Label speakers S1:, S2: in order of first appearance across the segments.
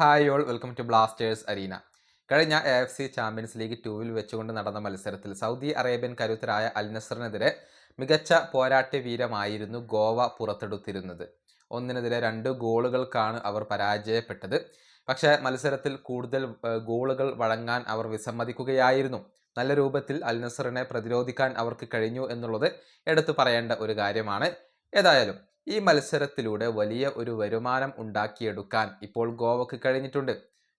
S1: Hi all welcome to Blasters arena കഴിഞ്ഞ A F C champions league ടൂവിൽ വെച്ചുകൊണ്ട് നടന്ന മത്സരത്തിൽ സൗദി അറേബ്യൻ കരുത്തരായ അൽനസറിനെതിരെ മികച്ച പോരാട്ട വീരമായിരുന്നു ഗോവ പുറത്തെടുത്തിരുന്നത്. ഒന്നിനെതിരെ രണ്ട് ഗോളുകൾക്കാണ് അവർ പരാജയപ്പെട്ടത്. പക്ഷേ മത്സരത്തിൽ കൂടുതൽ ഗോളുകൾ വഴങ്ങാൻ അവർ വിസമ്മതിക്കുകയായിരുന്നു. നല്ല രൂപത്തിൽ അൽനസറിനെ പ്രതിരോധിക്കാൻ അവർക്ക് കഴിഞ്ഞു എന്നുള്ളത് എടുത്തു പറയേണ്ട ഒരു കാര്യമാണ്. ഏതായാലും ഈ മത്സരത്തിലൂടെ വലിയ ഒരു വരുമാനം ഉണ്ടാക്കിയെടുക്കാൻ ഇപ്പോൾ ഗോവക്ക് കഴിഞ്ഞിട്ടുണ്ട്.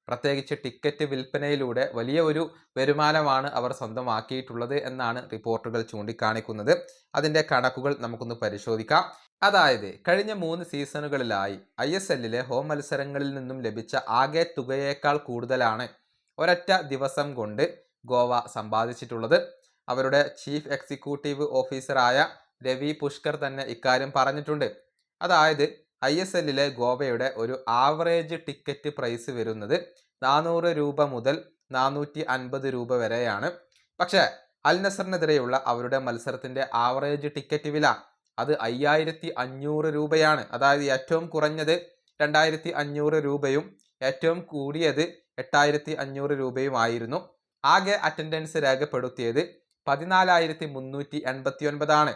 S1: പ്രത്യേകിച്ച് ടിക്കറ്റ് വിൽപ്പനയിലൂടെ വലിയ ഒരു വരുമാനമാണ് അവർ സ്വന്തമാക്കിയിട്ടുള്ളത് എന്നാണ് റിപ്പോർട്ടുകൾ ചൂണ്ടിക്കാണിക്കുന്നത്. അതിന്റെ കണക്കുകൾ നമുക്കൊന്ന് പരിശോധിക്കാം. അതായത് കഴിഞ്ഞ മൂന്ന് സീസണുകളിലായി ഐ എസ് എല്ലിലെ ഹോം മത്സരങ്ങളിൽ നിന്നും ലഭിച്ച ആകെ തുകയേക്കാൾ കൂടുതലാണ് ഒരൊറ്റ ദിവസം കൊണ്ട് ഗോവ സമ്പാദിച്ചിട്ടുള്ളത്. അവരുടെ ചീഫ് എക്സിക്യൂട്ടീവ് ഓഫീസറായ രവി പുഷ്കർ തന്നെ ഇക്കാര്യം പറഞ്ഞിട്ടുണ്ട്. അതായത് ഐ എസ് എല്ലിലെ ഗോവയുടെ ഒരു ആവറേജ് ടിക്കറ്റ് പ്രൈസ് വരുന്നത് നാനൂറ് രൂപ മുതൽ നാനൂറ്റി അൻപത് രൂപ വരെയാണ്. പക്ഷേ അൽ നസറിനെതിരെയുള്ള അവരുടെ മത്സരത്തിന്റെ ആവറേജ് ടിക്കറ്റ് വില അത് അയ്യായിരത്തി അഞ്ഞൂറ് രൂപയാണ്. അതായത് ഏറ്റവും കുറഞ്ഞത് രണ്ടായിരത്തി അഞ്ഞൂറ് രൂപയും ഏറ്റവും കൂടിയത് എട്ടായിരത്തി അഞ്ഞൂറ് രൂപയുമായിരുന്നു ആകെ അറ്റൻഡൻസ് രേഖപ്പെടുത്തിയത് പതിനാലായിരത്തി മുന്നൂറ്റി എൺപത്തി ഒൻപതാണ്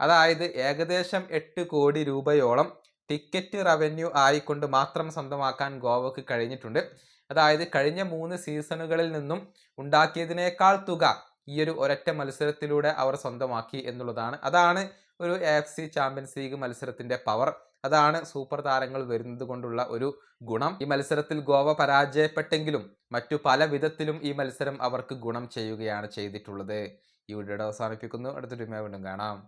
S1: അതായത് ഏകദേശം എട്ട് കോടി രൂപയോളം ടിക്കറ്റ് റവന്യൂ ആയിക്കൊണ്ട് മാത്രം സ്വന്തമാക്കാൻ ഗോവക്ക് കഴിഞ്ഞിട്ടുണ്ട്. അതായത് കഴിഞ്ഞ മൂന്ന് സീസണുകളിൽ നിന്നും ഉണ്ടാക്കിയതിനേക്കാൾ തുക ഈ ഒരു ഒരൊറ്റ മത്സരത്തിലൂടെ അവർ സ്വന്തമാക്കി എന്നുള്ളതാണ്. അതാണ് ഒരു എഫ് സി ചാമ്പ്യൻസ് ലീഗ് മത്സരത്തിന്റെ പവർ അതാണ് സൂപ്പർ താരങ്ങൾ വരുന്നത് കൊണ്ടുള്ള ഒരു ഗുണം. ഈ മത്സരത്തിൽ ഗോവ പരാജയപ്പെട്ടെങ്കിലും മറ്റു പല വിധത്തിലും ഈ മത്സരം അവർക്ക് ഗുണം ചെയ്യുകയാണ് ചെയ്തിട്ടുള്ളത്. ഈ വീഡിയോയുടെ അവസാനിപ്പിക്കുന്നു. അടുത്തൊരു വീണ്ടും കാണാം.